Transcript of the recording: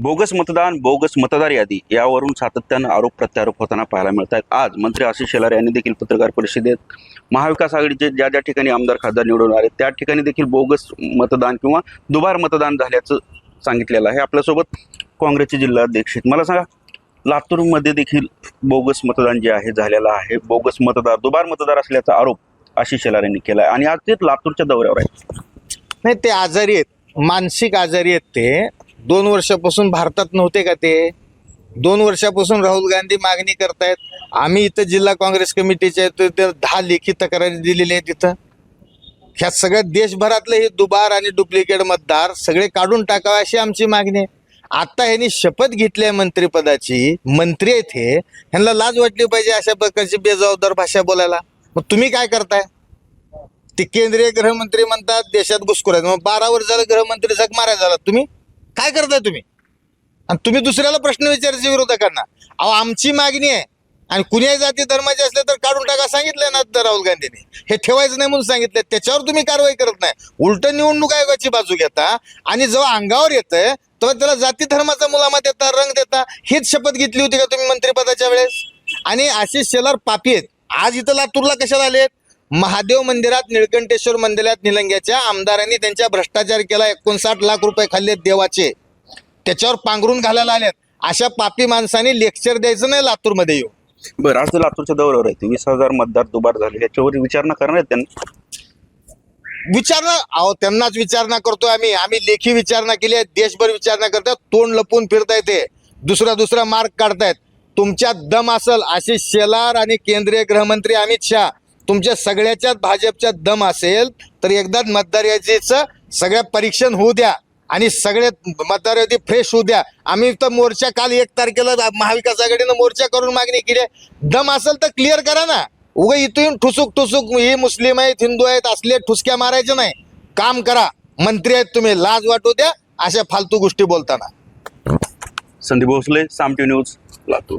Bogus मतदान bogus मतदार यादी यावरून सातत्यानं आरोप प्रत्यारोप होताना पाहायला मिळत आहेत आज मंत्री आशिष शेलार यांनी देखील पत्रकार परिषदेत महाविकास आघाडीचे ज्या ज्या ठिकाणी आमदार खासदार निवडून आले त्या ठिकाणी देखील बोगस मतदान किंवा दुबार मतदान झाल्याचं सांगितलेलं आहे. आपल्यासोबत काँग्रेसचे जिल्हाध्यक्ष आहेत. मला सांगा लातूरमध्ये देखील बोगस मतदान जे आहे झालेलं आहे. बोगस मतदार दुबार मतदार असल्याचा आरोप आशिष शेलार यांनी केला आहे आणि आज ते लातूरच्या दौऱ्यावर आहेत. नाही ते आजारी आहेत. मानसिक आजारी आहेत ते. दोन वर्षापासून भारतात नव्हते का ते? दोन वर्षापासून राहुल गांधी मागणी करतायत. आम्ही इथं जिल्हा काँग्रेस कमिटीच्या तर दहा लेखी तक्रारी दिलेल्या आहेत तिथं ह्या सगळ्या देशभरातले हे दुबार आणि डुप्लिकेट मतदार सगळे काढून टाकावे अशी आमची मागणी आहे. आता ह्यांनी शपथ घेतली आहे मंत्रिपदाची. मंत्री आहेत हे. ह्यांना लाज वाटली पाहिजे अशा प्रकारची बेजबाबदार भाषा बोलायला. मग तुम्ही काय करताय? ते केंद्रीय गृहमंत्री म्हणतात देशात घुसखोर आहेत. मग बारा वर्ष झालं गृहमंत्री जग मारायला झाला तुम्ही? काय करताय तुम्ही? आणि तुम्ही दुसऱ्याला प्रश्न विचारायचे विरोधकांना अहो आमची मागणी आहे. आणि कुणी जाती धर्माचे असले तर काढून टाका सांगितलंय ना राहुल गांधींनी. हे ठेवायचं नाही म्हणून सांगितलंय. त्याच्यावर तुम्ही कारवाई करत नाही. उलट निवडणूक आयोगाची बाजू घेता आणि जेव्हा अंगावर येतंय तेव्हा त्याला जाती धर्माचा मुलामा देता रंग देता हीच शपथ घेतली होती का तुम्ही मंत्रिपदाच्या वेळेस? आणि आशिष शेलार पापी आहेत. आज इथं लातूरला कशाला आलेत? महादेव मंदिरात निळकंठेश्वर मंदिरात निलंग्याच्या आमदारांनी त्यांच्या भ्रष्टाचार केला. एकोणसाठ लाख रुपये खाल्लेत देवाचे. त्याच्यावर पांघरून घालायला आलेत. अशा पापी माणसांनी लेक्चर द्यायचं नाही लातूरमध्ये येऊ बरं आज लातूरच्या दौऱ्यावर आहेत. वीस हजार मतदार दुबार झाले. याच्यावर विचारणा करणार त्यांनी? विचारणा अहो त्यांनाच विचारणा करतोय आम्ही. आम्ही लेखी विचारणा केली आहे. देशभर विचारणा करतात तोंड लपून फिरताय ते दुसरा दुसरा मार्ग काढतायत. तुमच्यात दम असल आशिष शेलार आणि केंद्रीय गृहमंत्री अमित शहा तुमच्या सगळ्याच्या भाजपच्या दम असेल तर एकदाच मतदार यादीचं सगळ्या परीक्षण होऊ द्या आणि सगळे मतदार यादी फ्रेश होऊ द्या. आम्ही तर मोर्चा काल एक तारखेला महाविकास आघाडीनं मोर्चा करून मागणी केली. दम असेल तर क्लिअर करा ना. उगा इथून ठुसूक ठुसूक ही मुस्लिम आहेत हिंदू आहेत असले ठुसक्या मारायचे नाही. काम करा. मंत्री आहेत तुम्ही लाज वाटू द्या. अशा फालतू गोष्टी बोलताना. संदीप भोसले सामटी न्यूज लातूर.